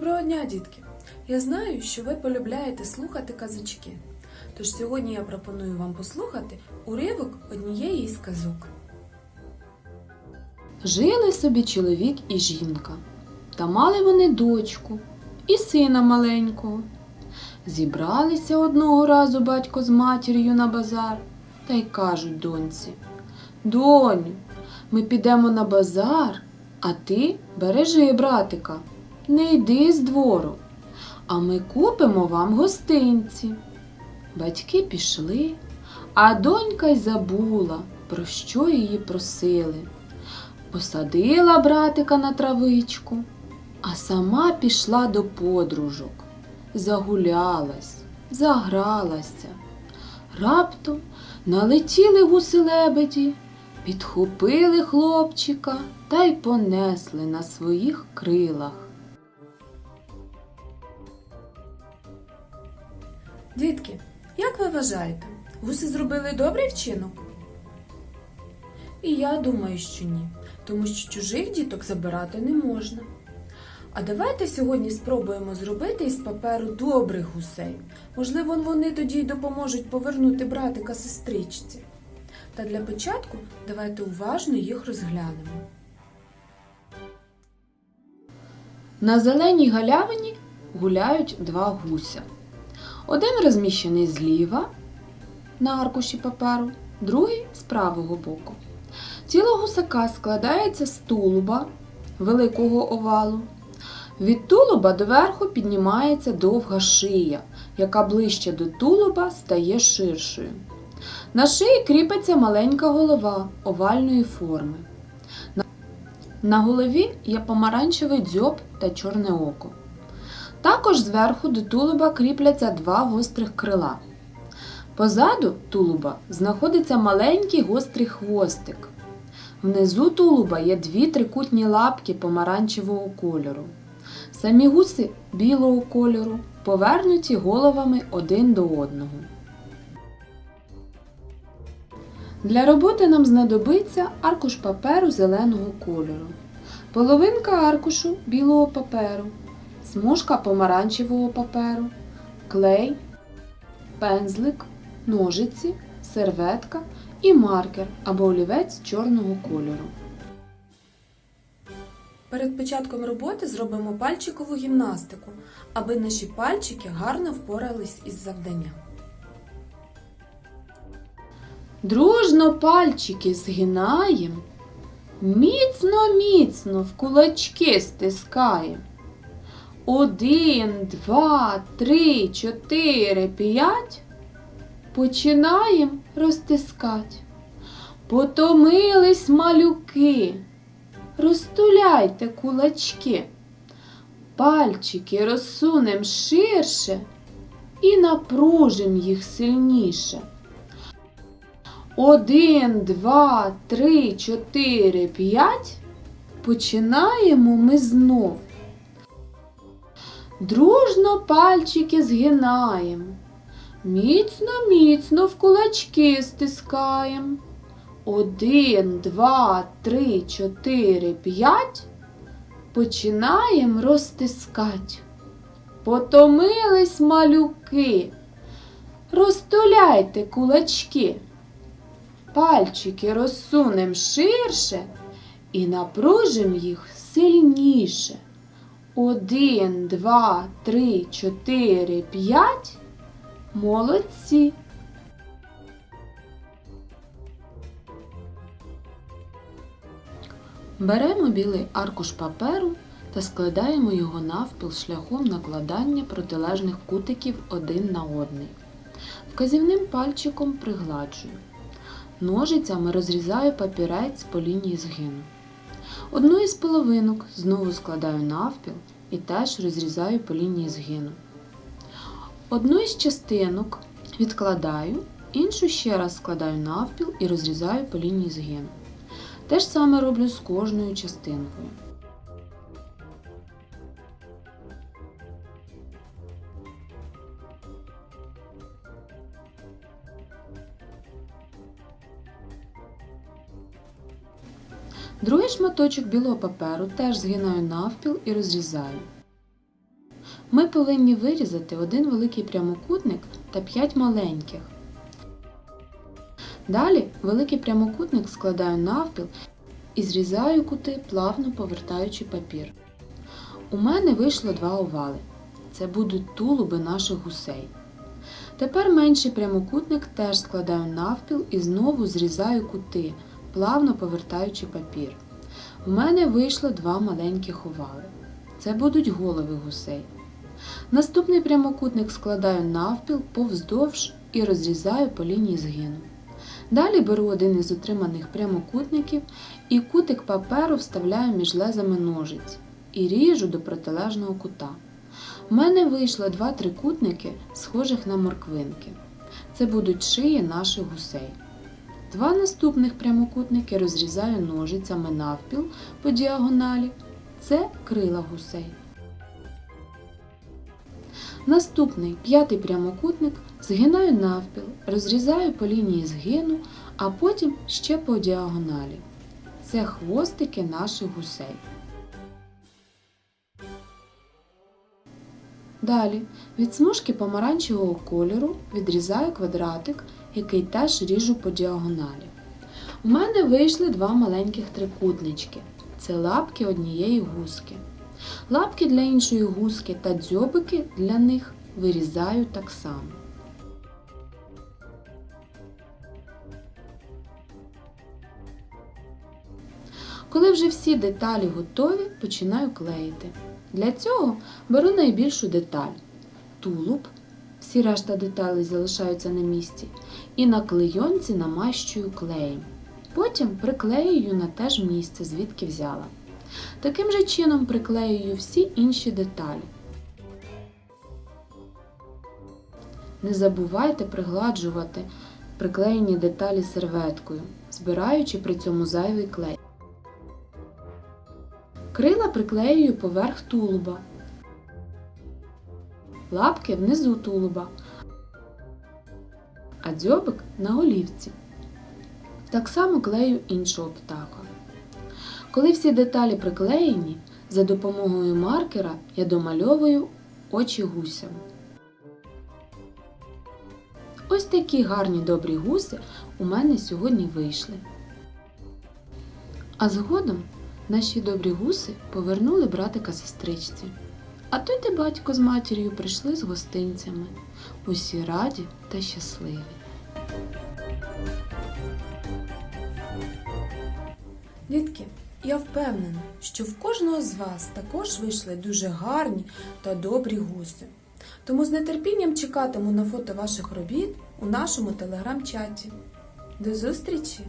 Доброго дня, дітки! Я знаю, що ви полюбляєте слухати казочки. Тож сьогодні я пропоную вам послухати уривок однієї із казок. Жили собі чоловік і жінка, та мали вони дочку і сина маленького. Зібралися одного разу батько з матір'ю на базар та й кажуть доньці: Доню, ми підемо на базар, а ти бережи братика, не йди з двору, а ми купимо вам гостинці. Батьки пішли, а донька й забула, про що її просили. Посадила братика на травичку, а сама пішла до подружок. Загулялась, загралася. Раптом налетіли гуси лебеді, підхопили хлопчика та й понесли на своїх крилах. Дітки, як ви вважаєте, гуси зробили добрий вчинок? І я думаю, що ні, тому що чужих діток забирати не можна. А давайте сьогодні спробуємо зробити із паперу добрих гусей. Можливо, вони тоді й допоможуть повернути братика сестричці. Та для початку давайте уважно їх розглянемо. На зеленій галявині гуляють два гуся. Один розміщений зліва на аркуші паперу, другий з правого боку. Тіло гусака складається з тулуба великого овалу. Від тулуба доверху піднімається довга шия, яка ближче до тулуба стає ширшою. На шиї кріпиться маленька голова овальної форми. На голові є помаранчевий дзьоб та чорне око. Також зверху до тулуба кріпляться два гострих крила. Позаду тулуба знаходиться маленький гострий хвостик. Внизу тулуба є дві трикутні лапки помаранчевого кольору. Самі гуси білого кольору, повернуті головами один до одного. Для роботи нам знадобиться аркуш паперу зеленого кольору, половинка аркушу білого паперу, смужка помаранчевого паперу, клей, пензлик, ножиці, серветка і маркер або олівець чорного кольору. Перед початком роботи зробимо пальчикову гімнастику, аби наші пальчики гарно впорались із завданням. Дружно пальчики згинаєм, міцно, міцно в кулачки стискаєм. Один, два, три, чотири, п'ять. Починаєм розтискать. Потомились малюки. Розтуляйте кулачки. Пальчики розсунем ширше і напружим їх сильніше. Один, два, три, чотири, п'ять. Починаємо ми знов. Дружно пальчики згинаєм. Міцно, міцно в кулачки стискаєм. Один, два, три, чотири, п'ять. Починаєм розтискать. Потомились малюки. Розтуляйте кулачки. Пальчики розсунем ширше і напружим їх сильніше. Один, два, три, чотири, п'ять. Молодці. Беремо білий аркуш паперу та складаємо його навпіл шляхом накладання протилежних кутиків один на одний. Вказівним пальчиком пригладжую. Ножицями розрізаю папірець по лінії згину. Одну із половинок знову складаю навпіл і теж розрізаю по лінії згину. Одну із частинок відкладаю, іншу ще раз складаю навпіл і розрізаю по лінії згину. Те ж саме роблю з кожною частинкою. Другий шматочок білого паперу теж згинаю навпіл і розрізаю. Ми повинні вирізати один великий прямокутник та п'ять маленьких. Далі великий прямокутник складаю навпіл і зрізаю кути, плавно повертаючи папір. У мене вийшло два овали. Це будуть тулуби наших гусей. Тепер менший прямокутник теж складаю навпіл і знову зрізаю кути, плавно повертаючи папір. У мене вийшло два маленьких овали. Це будуть голови гусей. Наступний прямокутник складаю навпіл повздовж і розрізаю по лінії згину. Далі беру один із отриманих прямокутників і кутик паперу вставляю між лезами ножиць і ріжу до протилежного кута. У мене вийшло два трикутники, схожих на морквинки. Це будуть шиї наших гусей. Два наступних прямокутники розрізаю ножицями навпіл по діагоналі. Це крила гусей. Наступний п'ятий прямокутник згинаю навпіл, розрізаю по лінії згину, а потім ще по діагоналі. Це хвостики наших гусей. Далі від смужки помаранчевого кольору відрізаю квадратик, який теж ріжу по діагоналі. У мене вийшли два маленьких трикутнички. Це лапки однієї гуски. Лапки для іншої гуски та дзьобики для них вирізаю так само. Коли вже всі деталі готові, починаю клеїти. Для цього беру найбільшу деталь тулуб, всі решта деталей залишаються на місці, і на клейонці намащую клеєм. Потім приклеюю на те ж місце, звідки взяла. Таким же чином приклеюю всі інші деталі. Не забувайте пригладжувати приклеєні деталі серветкою, збираючи при цьому зайвий клей. Крила приклеюю поверх тулуба, лапки внизу тулуба, а дзьобик на голівці. Так само клею іншого птаха. Коли всі деталі приклеєні, за допомогою маркера я домальовую очі гусям. Ось такі гарні добрі гуси у мене сьогодні вийшли. А згодом наші добрі гуси повернули братика сестричці. А той де батько з матір'ю прийшли з гостинцями. Усі раді та щасливі. Дітки, я впевнена, що в кожного з вас також вийшли дуже гарні та добрі гуси. Тому з нетерпінням чекатиму на фото ваших робіт у нашому телеграм-чаті. До зустрічі!